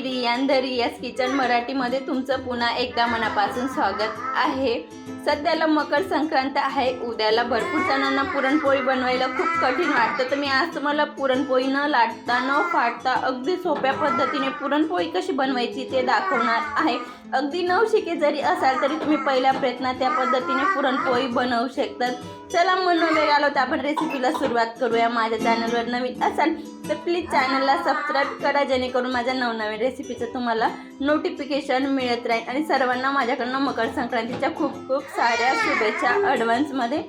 Me Riyan the Riyaz kitchen मराठीमध्ये तुमचं पुन्हा एकदा मनापासून स्वागत आहे. सध्याला मकर संक्रांत आहे. उद्याला भरपूर जणांना पुरणपोळी बनवायला खूप कठीण वाटतं. तर मी आज तुम्हाला पुरणपोळी न लाटता न फाटता अगदी सोप्या पद्धतीने पुरणपोळी कशी बनवायची ते दाखवणार आहे. अगदी नवशिके जरी असाल तरी तुम्ही पहिल्या प्रयत्नात त्या पद्धतीने पुरणपोळी बनवू शकतात. चला मग न वेळ आलो तर आपण रेसिपीला सुरुवात करूया. माझ्या चॅनलवर नवीन असाल तर प्लीज चॅनलला सबस्क्राईब करा जेणेकरून माझ्या नवनवीन रेसिपीचं तुम्हाला नोटिफिकेशन मिळत राहील. आणि सर्वांना माझ्याकडनं मकर संक्रांतीच्या खूप खूप साऱ्या शुभेच्छा ॲडव्हान्समध्ये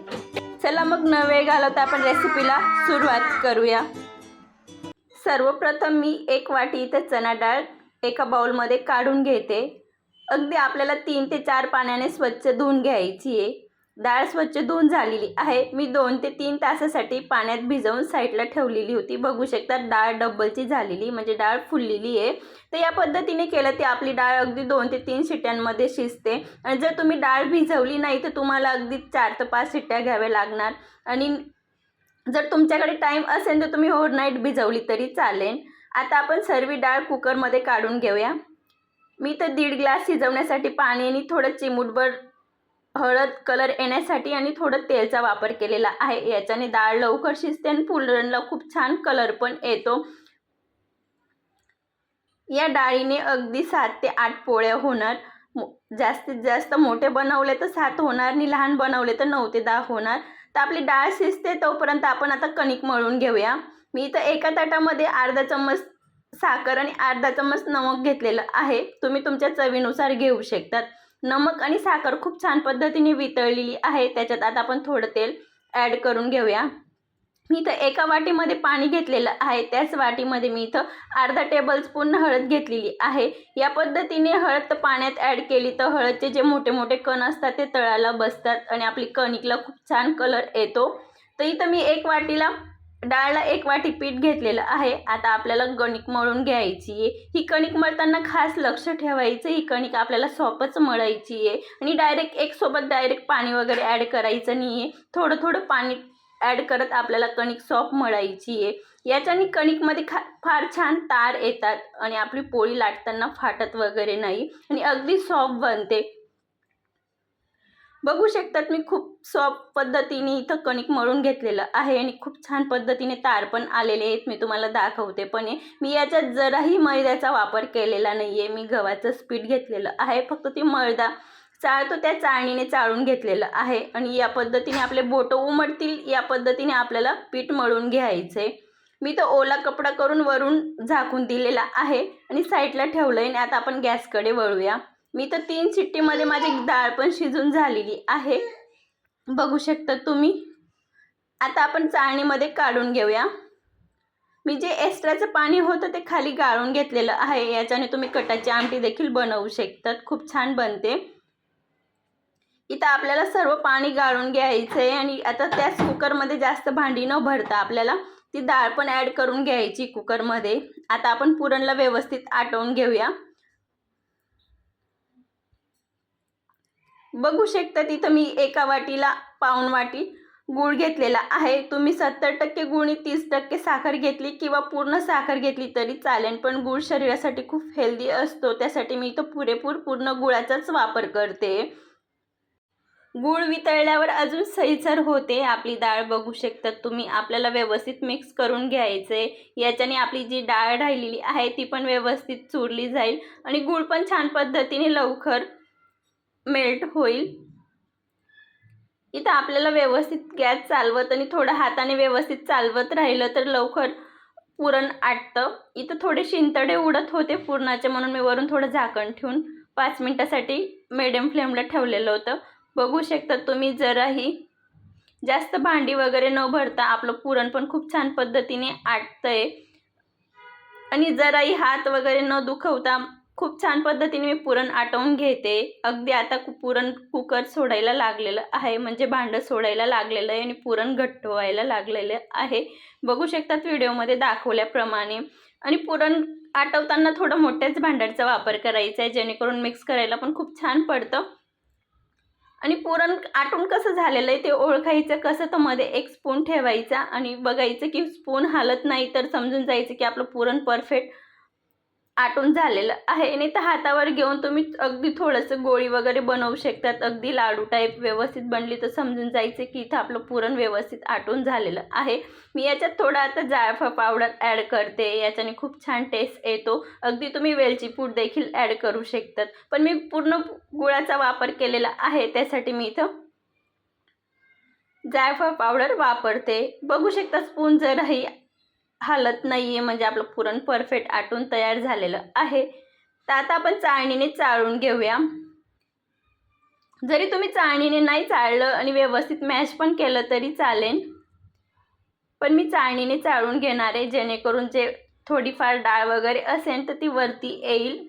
चला मग न वेळ घालवता आपण रेसिपीला सुरुवात करूया. सर्वप्रथम मी एक वाटी इथे चणा डाळ एका बाउलमध्ये काढून घेते. अगदी आपल्याला तीन ते चार पाण्याने स्वच्छ धुवून घ्यायची आहे. डाळ स्वच्छ धुवून झालेली आहे. मी दोन ते तीन तासासाठी पाण्यात भिजवून साईडला ठेवलेली होती. बघू शकता डाळ डब्बलची झालेली म्हणजे डाळ फुललेली आहे. तर या पद्धतीने केलं ते आपली डाळ अगदी दोन ते तीन शिट्ट्यांमध्ये शिजते. आणि जर तुम्ही डाळ भिजवली नाही तर तुम्हाला अगदी चार ते पाच शिट्ट्या घ्याव्या लागणार. आणि जर तुमच्याकडे टाईम असेल तर तुम्ही ओव्हरनाईट भिजवली तरी चालेल. आता आपण सर्व डाळ कुकरमध्ये काढून घेऊया. मी तर दीड ग्लास शिजवण्यासाठी पाणी आणि थोडं चिमूटभर हळद कलर येण्यासाठी आणि थोडं तेलचा वापर केलेला आहे. याच्याने डाळ लवकर शिजते आणि फुलरणला खूप छान कलर पण येतो. या डाळीने अगदी सात ते आठ पोळ्या होणार. जास्तीत जास्त मोठे बनवले तर सात होणार आणि लहान बनवले तर नऊ ते दहा होणार. तर आपली डाळ शिजते तोपर्यंत आपण आता कणिक मळून घेऊया. मी इथं एका ताटामध्ये अर्धा चम्मच साखर आणि अर्धा चम्मच नमक घेतलेलं आहे. तुम्ही तुमच्या चवीनुसार घेऊ शकतात. नमक आणि साखर खूप छान पद्धतीने वितळलेली आहे. त्याच्यात आता आपण थोडं तेल ॲड करून घेऊया. मी इथं एका वाटीमध्ये पाणी घेतलेलं आहे. त्याच वाटीमध्ये मी इथं अर्धा टेबल स्पून हळद घेतलेली आहे. या पद्धतीने हळद पाण्यात ॲड केली तर हळदचे जे मोठे मोठे कण असतात ते तळाला बसतात आणि आपली कणिकला खूप छान कलर येतो. तर इथं मी एक वाटीला डाळला एक वाटी पीठ घेतलेलं आहे. आता आपल्याला कणिक मळून घ्यायची आहे. ही कणिक मळताना खास लक्ष ठेवायचं ही कणिक आपल्याला सॉपच मळायची आहे. आणि डायरेक्ट एक सोबत डायरेक्ट पाणी वगैरे ॲड करायचं नाही आहे. थोडं थोडं पाणी ॲड करत आपल्याला कणिक सॉप मळायची आहे. याच्याने कणिकमध्ये खा फार छान तार येतात आणि आपली पोळी लाटताना फाटत वगैरे नाही. आणि अगदी सॉफ्ट बनते. बघू शकतात मी खूप सॉफ्ट पद्धतीने इथं कणिक मळून घेतलेलं आहे आणि खूप छान पद्धतीने तार पण आलेले आहेत. मी तुम्हाला दाखवते पण आहे मी याच्यात जराही मैद्याचा वापर केलेला नाही आहे मी गव्हाचं पीठ घेतलेलं आहे फक्त ती मैदा चाळतो त्या चाळणीने चाळून घेतलेलं आहे आणि या पद्धतीने आपले बोटं उमटतील या पद्धतीने आपल्याला पीठ मळून घ्यायचं आहे मी तो ओला कपडा करून वरून झाकून दिलेला आहे आणि साईडला ठेवलं आहे आणि आता आपण गॅसकडे वळूया. मी तर तीन शिट्टीमध्ये माझी डाळ पण शिजून झालेली आहे. बघू शकता तुम्ही. आता आपण चाळणीमध्ये काढून घेऊया. मी जे एक्स्ट्राचं पाणी होतं ते खाली गाळून घेतलेलं आहे. याच्याने तुम्ही कटाची आमटी देखील बनवू शकतात. खूप छान बनते. इथं आपल्याला सर्व पाणी गाळून घ्यायचं आहे आणि आता त्याच कुकरमध्ये जास्त भांडी न भरता आपल्याला ती डाळ पण ॲड करून घ्यायची कुकरमध्ये. आता आपण पुरणला व्यवस्थित आटवून घेऊया. बघू शकता तिथं मी एका वाटीला पाऊण वाटी गूळ घेतलेला आहे. तुम्ही सत्तर टक्के गुणी तीस टक्के साखर घेतली किंवा पूर्ण साखर घेतली तरी चालेल पण गूळ शरीरासाठी खूप हेल्दी असतो. त्यासाठी मी इथं पुरेपूर पूर्ण गुळाचाच वापर करते. गूळ वितळल्यावर अजून सैसर होते. आपली डाळ बघू शकतात तुम्ही. आपल्याला व्यवस्थित मिक्स करून घ्यायचे. याच्याने आपली जी डाळ राहिलेली आहे ती पण व्यवस्थित चुरली जाईल. आणि गूळ पण छान पद्धतीने लवकर मेल्ट होईल. इथं आपल्याला व्यवस्थित गॅस चालवत आणि थोडं हाताने व्यवस्थित चालवत राहिलं तर लवकर पुरण आटतं. इथं थोडे शिंतडे उडत होते पुरणाचे म्हणून मी वरून थोडं झाकण ठेवून पाच मिनटासाठी मिडियम फ्लेमला ठेवलेलं होतं. बघू शकता तुम्ही जराही जास्त भांडी वगैरे न भरता आपलं पुरण पण खूप छान पद्धतीने आटतंय. आणि जराही हात वगैरे न दुखवता खूप छान पद्धतीने मी पुरण आटवून घेते. अगदी आता कु पुरण कुकर सोडायला लागलेलं आहे. म्हणजे भांडं सोडायला लागलेलं आहे आणि पुरण घट्ट व्हायला लागलेलं आहे. बघू शकतात व्हिडिओमध्ये दाखवल्याप्रमाणे. आणि पुरण आटवताना थोडं मोठ्याच भांड्याचा वापर करायचा आहे जेणेकरून मिक्स करायला पण खूप छान पडतं. आणि पुरण आटून कसं झालेलं आहे ते ओळखायचं कसं तर मध्ये एक स्पून ठेवायचा आणि बघायचं की स्पून हालत नाही तर समजून जायचं की आपलं पुरण परफेक्ट आटून झालेलं आहे. आणि तर हातावर घेऊन तुम्ही अगदी थोडंसं गोळी वगैरे बनवू शकतात. अगदी लाडू टाईप व्यवस्थित बनली तर समजून जायचं की इथं आपलं पुरण व्यवस्थित आटून झालेलं आहे. मी याच्यात थोडं आता जायफळ पावडर ॲड करते. याच्याने खूप छान टेस्ट येतो. अगदी तुम्ही वेलची पूड देखील ॲड करू शकतात. पण मी पूर्ण गुळाचा वापर केलेला आहे. त्यासाठी मी इथं जायफळ पावडर वापरते. बघू शकता स्पून जरही हालत नाही आहे म्हणजे आपलं पुरण परफेक्ट आटून तयार झालेलं आहे. तर आता आपण चाळणीने चाळून घेऊया. जरी तुम्ही चाळणीने नाही चाळलं आणि व्यवस्थित मॅश पण केलं तरी चालेल. पण मी चाळणीने चाळून घेणार आहे जेणेकरून जे थोडीफार डाळ वगैरे असेल तर ती वरती येईल.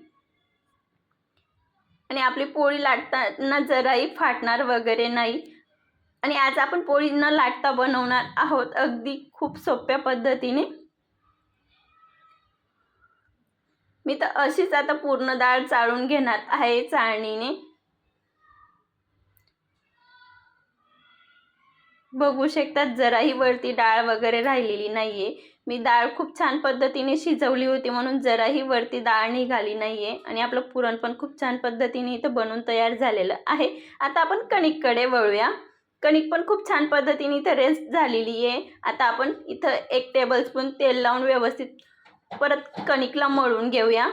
आणि आपली पोळी लाटताना जराही फाटणार वगैरे नाही. आणि आज आपण पोळी न लाटता बनवणार आहोत अगदी खूप सोप्या पद्धतीने. मी तर अशीच आता पूर्ण डाळ चाळून घेणार आहे चाळणीने. बघू शकतात जराही वरती डाळ वगैरे राहिलेली नाहीये. मी डाळ खूप छान पद्धतीने शिजवली होती म्हणून जराही वरती डाळ निघाली नाहीये. आणि आपलं पुरण पण खूप छान पद्धतीने इथं बनवून तयार झालेलं आहे. आता आपण कणिककडे वळूया. कणिक पण खूप छान पद्धतीने इथं रेस्ट झालेली आहे आता आपण इथं एक टेबलस्पून तेल लावून व्यवस्थित परत कणिकला मळून घेऊया.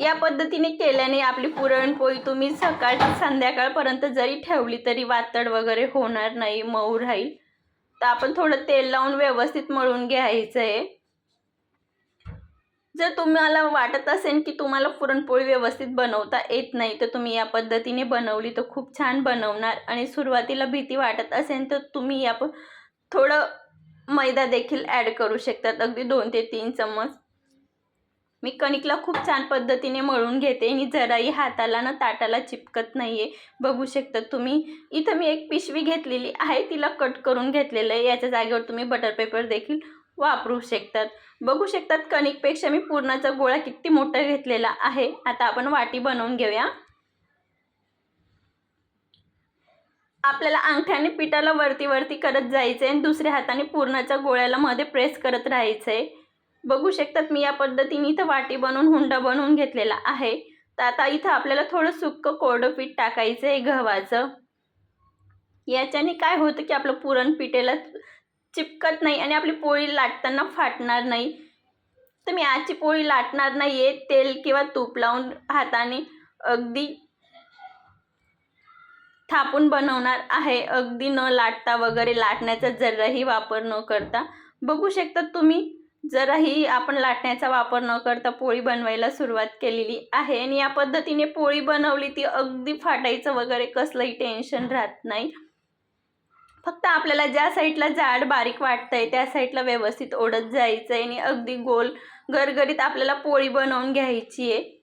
या पद्धतीने केल्याने आपली पुरणपोळी तुम्ही सकाळ ते संध्याकाळपर्यंत जरी ठेवली तरी वातड वगैरे होणार नाही मऊ राहील. तर आपण थोडं तेल लावून व्यवस्थित मळून घ्यायचं आहे. जर तुम्हाला वाटत असेल की तुम्हाला पुरणपोळी व्यवस्थित बनवता येत नाही तर तुम्ही या पद्धतीने बनवली तर खूप छान बनवणार. आणि सुरुवातीला भीती वाटत असेल तर तुम्ही या प थोडं मैदा देखील ॲड करू शकतात. अगदी दोन ते तीन चम्मच. मी कणिकला खूप छान पद्धतीने मळून घेते आणि जराही हाताला ना ताटाला चिपकत नाही आहे बघू शकता तुम्ही. इथं मी एक पिशवी घेतलेली आहे. तिला कट करून घेतलेलं आहे. याच्या जागेवर तुम्ही बटर पेपर देखील वापरू शकतात. बघू शकतात कणिकपेक्षा मी पूर्णाचा गोळा किती मोठा घेतलेला आहे. आता आपण वाटी बनवून घेऊया. आपल्याला अंगठ्याने पिठाला वरती वरती करत जायचं आहे आणि दुसऱ्या हाताने पूर्णाच्या गोळ्याला मध्ये प्रेस करत राहायचं. आहे बघू शकतात मी या पद्धतीने इथं वाटी बनवून हुंडा बनवून घेतलेला आहे. तर आता इथं आपल्याला थोडं सुक्क कोरडं पीठ टाकायचं आहे गव्हाचं. याच्याने काय होतं की आपलं पुरण पिठेला चिपकत नाही आणि आपली पोळी लाटताना फाटणार नाही. तर मी आजची पोळी लाटणार नाही आहे तेल किंवा तूप लावून हाताने अगदी थापून बनवणार आहे. अगदी न लाटता वगैरे लाटण्याचा जराही वापर न करता. बघू शकता तुम्ही जराही आपण लाटण्याचा वापर न करता पोळी बनवायला सुरुवात केलेली आहे. आणि या पद्धतीने पोळी बनवली ती अगदी फाटायचं वगैरे कसलंही टेन्शन राहत नाही. फक्त आपल्याला ज्या साईडला जाड बारीक वाटतंय त्या साईडला व्यवस्थित ओढत जायचं आहे आणि अगदी गोल गरगरीत आपल्याला पोळी बनवून घ्यायची आहे.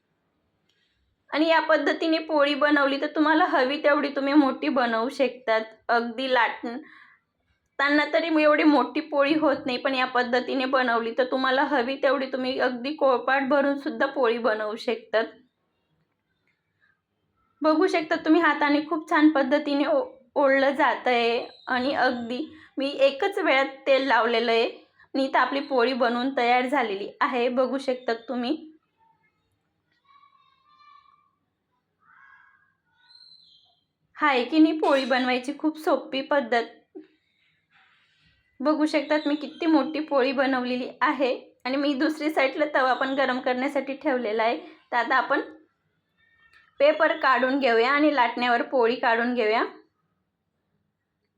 आणि या पद्धतीने पोळी बनवली तर तुम्हाला हवी तेवढी तुम्ही मोठी बनवू शकतात. अगदी लाट त्यांना तरी एवढी मोठी पोळी होत नाही पण या पद्धतीने बनवली तर तुम्हाला हवी तेवढी तुम्ही अगदी कोळपाट भरून सुद्धा पोळी बनवू शकतात. बघू शकता तुम्ही हाताने खूप छान पद्धतीने ओ ओढलं जात आहे आणि अगदी मी एकच वेळात तेल लावलेलं आहे. नीत आपली पोळी बनवून तयार झालेली आहे. बघू शकतात तुम्ही. आहे की नाही पोळी बनवायची? खूप सोपी पद्धत. बघू शकतात मी किती मोठी पोळी बनवलेली आहे. आणि मी दुसरी साईडला तवा पण गरम करण्यासाठी ठेवलेला आहे. तर आता आपण पेपर काढून घेऊया आणि लाटण्यावर पोळी काढून घेऊया.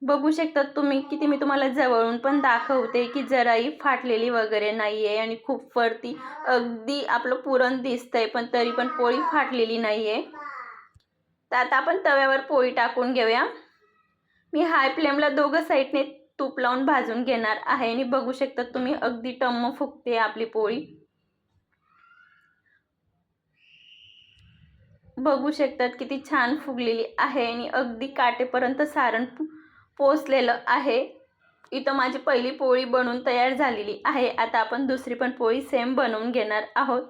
बघू शकतात तुम्ही किती मी तुम्हाला जवळून पण दाखवते की जराही फाटलेली वगैरे नाही आहे आणि खूप वरती अगदी आपलं पुरण दिसतंय पण तरी पण पोळी फाटलेली नाही आहे तर आता आपण तव्यावर पोळी टाकून घेऊया. मी हाय फ्लेमला दोघं साईडने तूप लावून भाजून घेणार आहे. आणि बघू शकतात तुम्ही अगदी टम्म फुगते आपली पोळी. बघू शकतात किती छान फुगलेली आहे आणि अगदी काटेपर्यंत सारण पोचलेलं आहे. इथं माझी पहिली पोळी बनवून तयार झालेली आहे. आता आपण दुसरी पण पोळी सेम बनवून घेणार आहोत.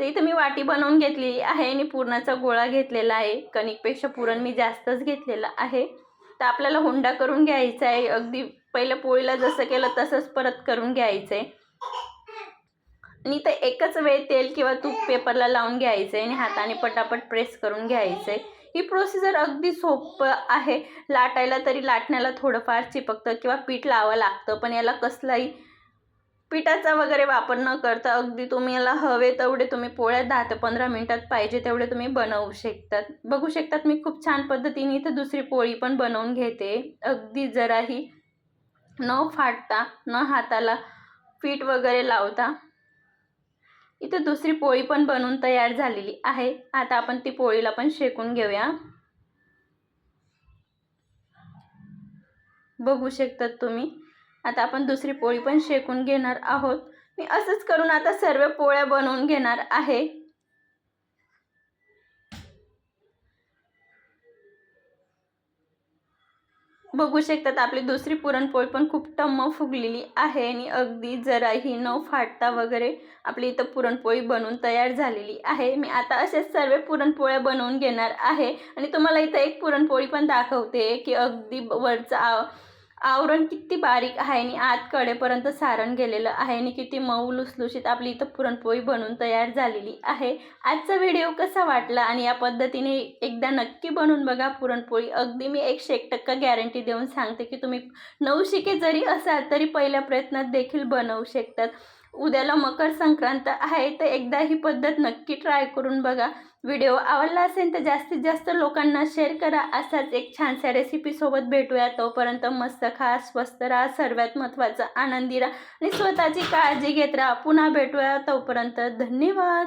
तर इथं मी वाटी बनवून घेतलेली आहे आणि पुरणाचा गोळा घेतलेला आहे. कणिकपेक्षा पुरण मी जास्तच घेतलेलं आहे. तर आपल्याला हुंडा करून घ्यायचा आहे. अगदी पहिल्या पोळीला जसं केलं तसंच परत करून घ्यायचं आहे. आणि तर एकच वेळ तेल किंवा तूप पेपरला लावून घ्यायचं आहे आणि हाताने पटापट प्रेस करून घ्यायचं आहे. ही प्रोसिजर अगदी सोपं आहे. लाटायला तरी लाटण्याला थोडंफार चिपकतं किंवा पीठ लावावं लागतं पण याला कसलाही पिठाचा वगैरे वापर न करता अगदी तुम्हाला हवे तेवढे तुम्ही पोळ्या दहा ते पंधरा मिनटात पाहिजे तेवढे तुम्ही बनवू शकतात. बघू शकतात मी खूप छान पद्धतीने इथं दुसरी पोळी पण बनवून घेते. अगदी जराही न फाटता न हाताला पीठ वगैरे लावता. इथं दुसरी पोळी पण बनवून तयार झालेली आहे. आता आपण ती पोळीला पण शेकून घेऊया. बघू शकतात तुम्ही. आता आपण दुसरी पोळी पण शेकून घेणार आहोत. मी असंच करून आता सर्व पोळ्या बनवून घेणार आहे. बघू शकतात आपली दुसरी पुरणपोळी पण खूप टम्म फुगलेली आहे आणि अगदी जराही न फाटता वगैरे आपली इथं पुरणपोळी बनवून तयार झालेली आहे. मी आता असे सर्व पुरणपोळ्या बनवून घेणार आहे. आणि तुम्हाला इथं एक पुरणपोळी पण दाखवते की अगदी वरचा आवरण किती बारीक आहे आणि आत कडेपर्यंत सारण गेलेलं आहे आणि किती मऊ लुसलुशीत आपली इथं पुरणपोळी बनवून तयार झालेली आहे. आजचा व्हिडिओ कसा वाटला आणि या पद्धतीने एकदा नक्की बनवून बघा पुरणपोळी. अगदी मी एकशे एक टक्का गॅरंटी देऊन सांगते की तुम्ही नवशिके जरी असाल तरी पहिल्या प्रयत्नात देखील बनवू शकतात. उद्याला मकर संक्रांत आहे तर एकदा ही पद्धत नक्की ट्राय करून बघा. व्हिडिओ आवडला असेल तर जास्तीत जास्त लोकांना शेअर करा. असाच एक छानशा रेसिपीसोबत भेटूया. तोपर्यंत मस्त खा स्वस्त राहा सर्वात महत्त्वाचं आनंदी राहा. आणि स्वतःची काळजी घेत राहा. पुन्हा भेटूया. तोपर्यंत धन्यवाद.